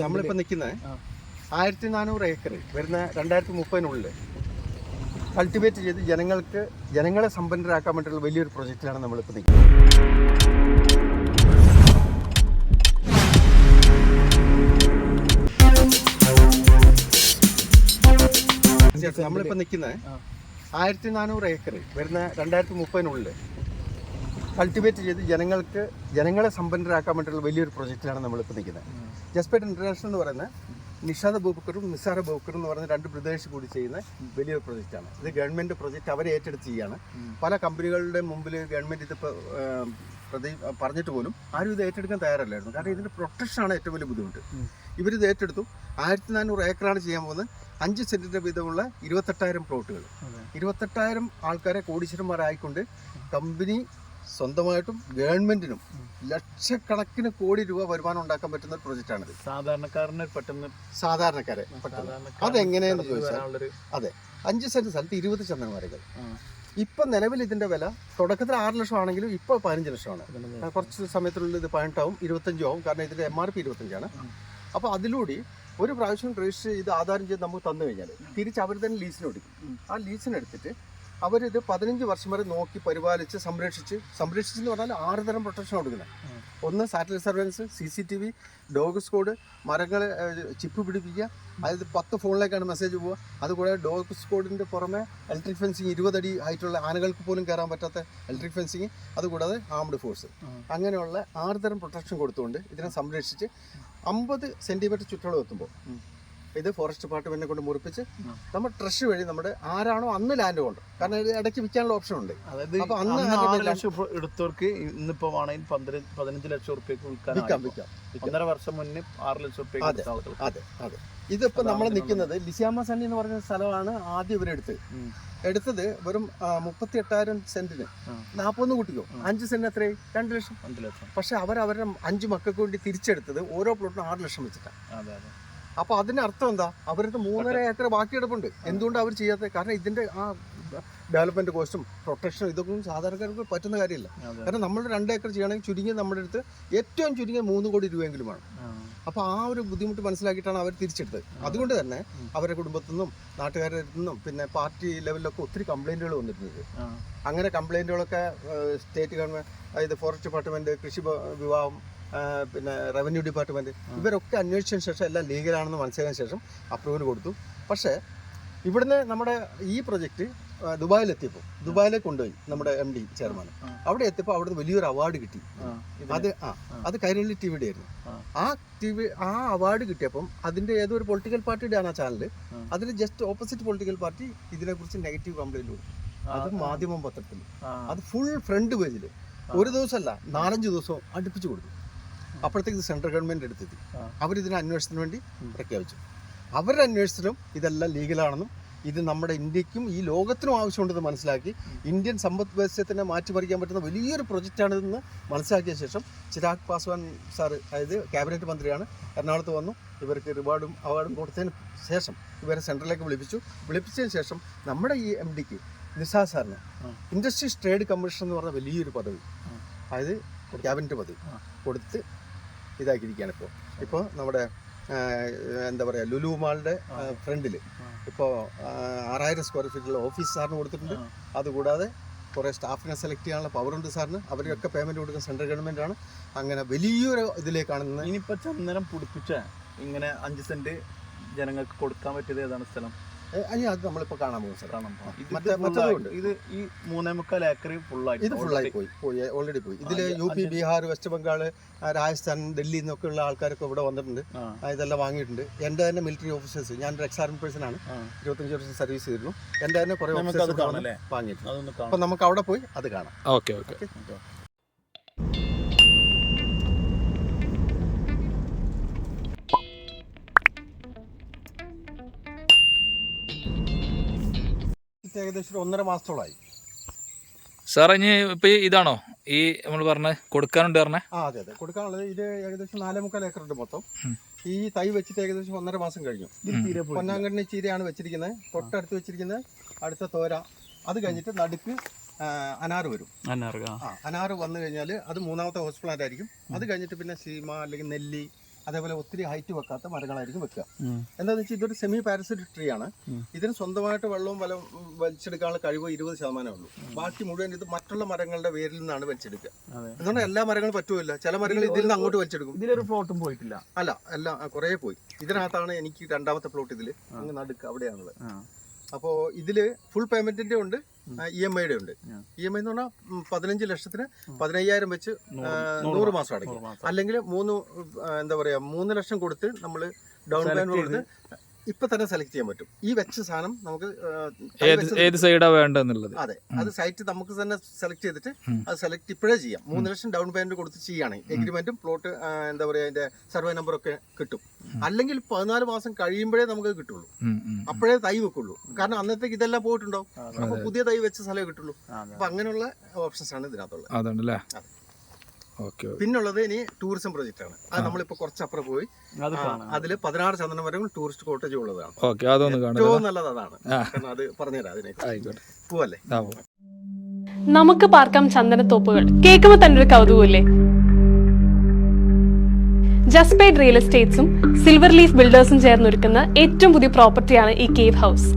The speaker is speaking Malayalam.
നമ്മളിപ്പോൾ നിൽക്കുന്നത് ആയിരത്തി നാനൂറ് ഏക്കർ വരുന്ന രണ്ടായിരത്തി മുപ്പതിനുള്ളിൽ കൾട്ടിവേറ്റ് ചെയ്ത് ജനങ്ങൾക്ക് ജനങ്ങളെ സമ്പന്നരാക്കാൻ വേണ്ടിയുള്ള വലിയൊരു പ്രൊജക്റ്റിലാണ് നമ്മളിപ്പോൾ നിൽക്കുന്നത്. നമ്മളിപ്പോൾ നിൽക്കുന്നത് ആയിരത്തി നാനൂറ് ഏക്കർ വരുന്ന രണ്ടായിരത്തി മുപ്പതിനുള്ളിൽ കൾട്ടിവേറ്റ് ചെയ്ത് ജനങ്ങൾക്ക് ജനങ്ങളെ സമ്പന്നരാക്കാൻ വേണ്ടിയിട്ടുള്ള വലിയൊരു പ്രൊജക്റ്റിലാണ് നമ്മളിപ്പോൾ നിൽക്കുന്നത്. ജസ്പേറ്റ് ഇന്റർനാഷണൽ എന്ന് പറയുന്ന നിഷാദ ബോക്കറും നിസാര ബോക്കറും എന്ന് പറയുന്ന രണ്ട് ബ്രദേഴ്സ് കൂടി ചെയ്യുന്ന വലിയൊരു പ്രൊജക്റ്റാണ് ഇത് ഗവൺമെന്റ് പ്രൊജക്റ്റ് അവരെ ഏറ്റെടുത്ത് ചെയ്യുകയാണ് പല കമ്പനികളുടെ മുമ്പിൽ ഗവൺമെന്റ് ഇതിപ്പോൾ പ്രതി പറഞ്ഞിട്ട് പോലും ആരും ഇത് ഏറ്റെടുക്കാൻ തയ്യാറല്ലായിരുന്നു. കാരണം ഇതിന്റെ പ്രൊട്ടക്ഷനാണ് ഏറ്റവും വലിയ ബുദ്ധിമുട്ട്. ഇവരിത് ഏറ്റെടുത്തു. ആയിരത്തി നാനൂറ് ഏക്കറാണ് ചെയ്യാൻ പോകുന്നത്. അഞ്ച് സെന്റിന്റെ വീതമുള്ള ഇരുപത്തെട്ടായിരം പ്ലോട്ടുകൾ ഇരുപത്തെട്ടായിരം ആൾക്കാരെ കോടീശ്വരന്മാരായിക്കൊണ്ട് കമ്പനി സ്വന്തമായിട്ടും ഗവൺമെന്റിനും ലക്ഷക്കണക്കിന് കോടി രൂപ വരുമാനം ഉണ്ടാക്കാൻ പറ്റുന്ന ഒരു പ്രൊജക്റ്റാണിത്. സാധാരണക്കാരന് പെട്ടെന്ന് സാധാരണക്കാരെ അതെങ്ങനെയെന്ന് ചോദിച്ചാൽ അതെ അഞ്ച് സെന്റ് സ്ഥലത്ത് ഇരുപത് ചന്ദനമരകൾ വരകൾ. ഇപ്പൊ നിലവിൽ ഇതിന്റെ വില തുടക്കത്തിൽ ആറ് ലക്ഷം ആണെങ്കിലും ഇപ്പൊ പതിനഞ്ച് ലക്ഷമാണ് കുറച്ച് സമയത്തിനുള്ളിൽ ഇത് പതിനെട്ടാവും ഇരുപത്തഞ്ചും ആവും. കാരണം ഇതിന്റെ എം ആർ പി ഇരുപത്തഞ്ചാണ്. അപ്പൊ അപ്പോൾ അതിലൂടെ ഒരു പ്രാവശ്യം രജിസ്റ്റർ ചെയ്ത് ആധാരം ചെയ്ത് നമുക്ക് തന്നു കഴിഞ്ഞാൽ തിരിച്ച് അവർ തന്നെ ലീസിന് കൊടുക്കും. ആ ലീസിന് എടുത്തിട്ട് അവരിത് പതിനഞ്ച് വർഷം വരെ നോക്കി പരിപാലിച്ച് സംരക്ഷിച്ച് സംരക്ഷിച്ചെന്ന് പറഞ്ഞാൽ ആറ് തരം പ്രൊട്ടക്ഷൻ കൊടുക്കുന്നത് ഒന്ന് satellite surveillance C C T V dog squad മരങ്ങൾ ചിപ്പ് പിടിപ്പിക്കുക അതായത് പത്ത് ഫോണിലേക്കാണ് മെസ്സേജ് പോവുക അതുകൂടാതെ ഡോഗ് സ്കോഡിന്റെ പുറമെ ഇലക്ട്രിക് ഫെൻസിങ് ഇരുപതടി ആയിട്ടുള്ള ആനകൾക്ക് പോലും കയറാൻ പറ്റാത്ത ഇലക്ട്രിക് ഫെൻസിങ് അതുകൂടാതെ ആംഡ് ഫോഴ്സ്. അങ്ങനെയുള്ള ആറ് തരം പ്രൊട്ടക്ഷൻ കൊടുത്തുകൊണ്ട് ഇതിനെ സംരക്ഷിച്ച് അമ്പത് സെന്റിമീറ്റർ ചുറ്റളവ് എത്തുമ്പോൾ. ഇത് ഫോറസ്റ്റ് ഡിപ്പാർട്ട്മെന്റിനെ കൊണ്ട് മുറിപ്പിച്ച് നമ്മൾ ട്രഷ് വഴി നമ്മുടെ ആരാണോ അന്ന് ലാൻഡ് കൊണ്ട്. കാരണം ഇത് ഇടയ്ക്ക് വിൽക്കാനുള്ള ഓപ്ഷൻ ഉണ്ട്. അപ്പൊ അന്ന് ആറ് ലക്ഷം എടുത്തവർക്ക് ഇന്നിപ്പോ വേണമെങ്കിൽ പന്ത്രണ്ട് പതിനഞ്ച് ലക്ഷം റുപ്യക്ക് വിൽക്കാൻ വിൽക്കാം ഒന്നര വർഷം മുന്നേ ആറ് ലക്ഷം റുപ്യ അതെ. അതെ ഇതിപ്പോ നമ്മൾ നിൽക്കുന്നത് ലിസിയാമ സണ്ണി എന്ന് പറഞ്ഞ സ്ഥലമാണ് ആദ്യം ഇവരെടുത്തത് ഉം. എടുത്തത് വെറും മുപ്പത്തി എട്ടായിരം സെന്റിന് നാപ്പൊന്ന് നാൽപ്പത്തൊന്ന് കൂട്ടിക്കോ. അഞ്ച് സെന്റ് എത്രയായി? രണ്ട് ലക്ഷം. അഞ്ച് ലക്ഷം. പക്ഷെ അവർ അവരുടെ അഞ്ച് മക്കൾക്ക് വേണ്ടി തിരിച്ചെടുത്തത് ഓരോ പ്ലോട്ടിനും ആറ് ലക്ഷം വെച്ചിട്ടാണ്. അപ്പൊ അതിന്റെ അർത്ഥം എന്താ? അവർക്ക് മൂന്നര ഏക്കർ ബാക്കി കിടപ്പുണ്ട്. എന്തുകൊണ്ട് അവർ ചെയ്യാത്തത് കാരണം ഇതിന്റെ ആ ഡെവലപ്മെന്റ് കോസ്റ്റും പ്രൊട്ടക്ഷനും ഇതൊന്നും സാധാരണക്കാർക്ക് പറ്റുന്ന കാര്യമില്ല. കാരണം നമ്മൾ രണ്ട് ഏക്കർ ചെയ്യണമെങ്കിൽ ചുരുങ്ങിയ നമ്മുടെ അടുത്ത് ഏറ്റവും ചുരുങ്ങിയ മൂന്ന് കോടി രൂപയെങ്കിലും വേണം. അപ്പോൾ ആ ഒരു ബുദ്ധിമുട്ട് മനസ്സിലാക്കിയിട്ടാണ് അവർ തിരിച്ചെടുത്തത്. അതുകൊണ്ട് തന്നെ അവരുടെ കുടുംബത്തിൽ നിന്നും നാട്ടുകാരുടെ നിന്നും പിന്നെ പാർട്ടി ലെവലിലൊക്കെ ഒത്തിരി കംപ്ലൈന്റുകൾ വന്നിട്ടുണ്ട്. അങ്ങനെ കംപ്ലൈന്റുകളൊക്കെ സ്റ്റേറ്റ് ഗവൺമെന്റ് അതായത് ഫോറസ്റ്റ് ഡിപ്പാർട്ട്മെന്റ് കൃഷി വിഭാഗം പിന്നെ റവന്യൂ ഡിപ്പാർട്ട്മെന്റ് ഇവരൊക്കെ അന്വേഷിച്ചതിന് ശേഷം എല്ലാം ലീഗലാണെന്ന് മനസ്സിലായതിനു ശേഷം അപ്രൂവൽ കൊടുത്തു. പക്ഷേ ഇവിടുന്ന് നമ്മുടെ ഈ പ്രൊജക്റ്റ് ദുബായിലെത്തിയപ്പോൾ ദുബായിലേക്ക് കൊണ്ടുപോയി നമ്മുടെ എം ഡി ചെയർമാൻ അവിടെ എത്തിയപ്പോൾ അവിടുന്ന് വലിയൊരു അവാർഡ് കിട്ടി. അത് ആ. അത് കൈരളി ടി വിയുടെ ആയിരുന്നു. ആ. ടി വി ആ അവാർഡ് കിട്ടിയപ്പം അതിന്റെ ഏതൊരു ഒരു പൊളിറ്റിക്കൽ പാർട്ടിയുടെ ആണ് ആ. ചാനൽ. അതിൽ ജസ്റ്റ് ഓപ്പോസിറ്റ് പൊളിറ്റിക്കൽ പാർട്ടി ഇതിനെക്കുറിച്ച് നെഗറ്റീവ് കംപ്ലൈന്റ് കൊടുത്തു. അത് മാധ്യമം പത്രത്തിൽ അത് ഫുൾ ഫ്രണ്ട് പേജിൽ ഒരു ദിവസമല്ല നാലഞ്ച് ദിവസം അടുപ്പിച്ച് കൊടുത്തു. അപ്പോഴത്തേക്ക് സെൻട്രൽ ഗവൺമെന്റ് എടുത്തെത്തി. അവരിതിനെ അന്വേഷണത്തിന് വേണ്ടി. പ്രഖ്യാപിച്ചു. അവരുടെ അന്വേഷണത്തിലും ഇതെല്ലാം ലീഗലാണെന്നും ഇത് നമ്മുടെ ഇന്ത്യക്കും ഈ ലോകത്തിനും ആവശ്യമുണ്ടെന്ന് മനസ്സിലാക്കി ഇന്ത്യൻ സമ്പദ് വ്യവസ്ഥയെ മാറ്റിമറിക്കാൻ പറ്റുന്ന വലിയൊരു പ്രൊജക്റ്റാണിതെന്ന് മനസ്സിലാക്കിയ ശേഷം ചിരാഗ് പാസ്വാൻ സാർ അതായത് ക്യാബിനറ്റ് മന്ത്രിയാണ് എറണാകുളത്ത് വന്നു. ഇവർക്ക് റിവാർഡും അവാർഡും കൊടുത്തതിന് ശേഷം ഇവരെ സെൻട്രലിലേക്ക് വിളിപ്പിച്ചു. വിളിപ്പിച്ചതിന് ശേഷം നമ്മുടെ ഈ എം ഡിക്ക് നിസാ സാറിന് ഇൻഡസ്ട്രീസ് ട്രേഡ് കമ്മീഷൻ എന്ന് പറഞ്ഞ വലിയൊരു പദവി. അതായത് ക്യാബിനറ്റ് പദവി. കൊടുത്ത് ഇതാക്കിയിരിക്കുകയാണ് ഇപ്പോൾ ഇപ്പോൾ നമ്മുടെ എന്താ പറയുക ലുലു മാളിന്റെ. ഫ്രണ്ടിൽ. ഇപ്പോൾ ആറായിരം സ്ക്വയർ ഫീറ്റുള്ള ഓഫീസ് സാറിന് കൊടുത്തിട്ടുണ്ട്. അതുകൂടാതെ കുറേ സ്റ്റാഫിനെ സെലക്ട് ചെയ്യാനുള്ള പവറുണ്ട് സാറിന് അവരൊക്കെ പേയ്മെന്റ് കൊടുക്കുന്ന സെൻട്രൽ ഗവൺമെന്റ് ആണ് അങ്ങനെ വലിയൊരു ഇതിലേക്കാണ് ഇനിയിപ്പോൾ ഇനിയിപ്പോ ചന്ദനം പുടിപ്പിച്ച ഇങ്ങനെ അഞ്ച് സെന്റ് ജനങ്ങൾക്ക് കൊടുക്കാൻ പറ്റിയത് ഏതാണ് സ്ഥലം ഇനി അത് നമ്മളിപ്പോൾ കാണാൻ പോകും സാർ. കാണാം ഇത് ഈ മൂന്നേ മുക്കാൽ ഏക്കർ ഫുള്ളായി ഇത് ഫുള്ളായി പോയി. പോയി ഓൾറെഡി പോയി. ഇതിൽ അഞ്ച്- U P Bihar west Bengal Rajasthan Delhi എന്നൊക്കെ ഉള്ള ആൾക്കാരൊക്കെ ഇവിടെ വന്നിട്ടുണ്ട്. ഇതെല്ലാം വാങ്ങിയിട്ടുണ്ട്. എന്റെ തന്നെ മിലിറ്ററി ഓഫീസേഴ്സ് ഞാൻ ഒരു എക്സ് ആർമി പേഴ്സൺ ആണ് ഇരുപത്തഞ്ച് വർഷം സർവീസ് ചെയ്തിരുന്നു. എന്റെ തന്നെ കുറേ ഓഫീസേഴ്സ് വാങ്ങിയിട്ടുണ്ട്. അപ്പൊ നമുക്ക് അവിടെ പോയി അത് കാണാം. ഓക്കെ. ഓക്കെ. ഏകദേശം ഒരു ഒന്നര മാസത്തോളമായി സാർ ഇനി ഇപ്പം ഈ ഇതാണോ? ഈ നമ്മൾ പറഞ്ഞ കൊടുക്കാനുണ്ട് പറഞ്ഞ? ആ അതെ അതെ. കൊടുക്കാനുള്ളത് ഇത് ഏകദേശം നാലേ മുക്കാൽ ഏക്കറുണ്ട് മൊത്തം. ഉം. ഈ തൈ വെച്ചിട്ട് ഏകദേശം ഒന്നര മാസം കഴിഞ്ഞു. പൊന്നാങ്കണ്ണി ചീരയാണ് വെച്ചിരിക്കുന്നത്. തൊട്ടടുത്ത് വെച്ചിരിക്കുന്നത് അടുത്ത തോര. അത് കഴിഞ്ഞിട്ട് നടുക്ക് ആ, അനാറ് വരും. ആ. അനാറ് വന്നു കഴിഞ്ഞാൽ അത് മൂന്നാമത്തെ ഹോസ്പിറ്റലായിരിക്കും അത് കഴിഞ്ഞിട്ട് പിന്നെ സീമ അല്ലെങ്കിൽ നെല്ലി അതേപോലെ ഒത്തിരി ഹൈറ്റ് വെക്കാത്ത മരങ്ങളായിരിക്കും വെക്കുക. എന്താണെന്ന് വെച്ചാൽ ഇതൊരു സെമി പാരസിറ്റിക് ട്രീ ആണ്. ഇതിന് സ്വന്തമായിട്ട് വെള്ളവും വലം വലിച്ചെടുക്കാനുള്ള കഴിവ് ഇരുപത് ശതമാനമേ ഉള്ളൂ. ബാക്കി മുഴുവൻ ഇത് മറ്റുള്ള മരങ്ങളുടെ വേരിൽ നിന്നാണ് വലിച്ചെടുക്കുക. അതെ. എന്തുകൊണ്ട് എല്ലാ മരങ്ങളും പറ്റുമില്ല. ചില മരങ്ങൾ ഇതിൽ നിന്ന് അങ്ങോട്ട് വലിച്ചെടുക്കും. ഇതിലൊരു പ്ലോട്ടും പോയിട്ടില്ല. അല്ല എല്ലാം കുറേ പോയി. ഇതിനകത്താണ് എനിക്ക് രണ്ടാമത്തെ പ്ലോട്ട് ഇതിൽ അങ്ങ് നടുക്ക് അവിടെയാണുള്ളത്. അപ്പോൾ ഇതിൽ ഫുൾ പേയ്മെന്റിന്റെ ഉണ്ട് ഇ എം ഐയുടെ ഉണ്ട്. ഇ എം ഐ എന്ന് പറഞ്ഞാൽ പതിനഞ്ച് ലക്ഷത്തിന് പതിനയ്യായിരം വെച്ച് നൂറ് മാസം. അടയ്ക്കും അല്ലെങ്കിൽ മൂന്ന് എന്താ പറയാ മൂന്ന് ലക്ഷം കൊടുത്ത് നമ്മൾ ഡൗൺ പേയ്മെന്റ് കൊടുത്ത് ഇപ്പൊ തന്നെ സെലക്ട് ചെയ്യാൻ പറ്റും. ഈ വെച്ച സാധനം നമുക്ക് ഏത് സൈഡാ വേണ്ട സൈഡാ വേണ്ടതെന്നുള്ളത് അതെ. അത് സൈറ്റ് നമുക്ക് തന്നെ സെലക്ട് ചെയ്തിട്ട് അത് സെലക്ട് ഇപ്പോഴേ ചെയ്യാം. മൂന്ന് ലക്ഷം ഡൗൺ പേയ്മെന്റ് കൊടുത്ത് ചെയ്യുകയാണെങ്കിൽ എഗ്രിമെന്റും പ്ലോട്ട് എന്താ പറയാ അതിന്റെ സർവേ നമ്പർ ഒക്കെ കിട്ടും. അല്ലെങ്കിൽ പതിനാല് മാസം കഴിയുമ്പോഴേ നമുക്ക് കിട്ടുള്ളൂ. അപ്പോഴേ തൈ വെക്കുള്ളൂ. കാരണം അന്നത്തേക്ക് ഇതെല്ലാം പോയിട്ടുണ്ടാവും. അപ്പൊ പുതിയ തൈ വെച്ച സ്ഥലമേ കിട്ടുള്ളൂ. അപ്പൊ അങ്ങനെയുള്ള ഓപ്ഷൻസ് ആണ് ഇതിനകത്തുള്ളത് അതുണ്ടല്ലേ അതെ. ഓക്കെ ഓക്കെ പിന്നുള്ളത് ഇനി ടൂറിസം പ്രൊജക്റ്റ് ആണ്. അത് നമ്മളിപ്പോ കുറച്ചപ്പുറം പോയി. അതിൽ പതിനാറ് ചന്ദനം വരെ ടൂറിസ്റ്റ് കോട്ടേജ് ഉള്ളതാണ്. ഏറ്റവും നല്ലത് അതാണ്. കാരണം അത് പറഞ്ഞുതരാം അതിനെ പോവല്ലേ? നമുക്ക് പാർക്കാം ചന്ദനത്തോപ്പുകൾ. കേൾക്കുമ്പോൾ തന്നെ ഒരു കൗതുകമില്ലേ? ജസ്പേഡ് റിയൽ എസ്റ്റേറ്റ്സും സിൽവർ ലീഫ് ബിൽഡേഴ്സും ചേർന്നൊരുക്കുന്ന ഏറ്റവും പുതിയ പ്രോപ്പർട്ടിയാണ് ഈ കേവ് ഹൗസ്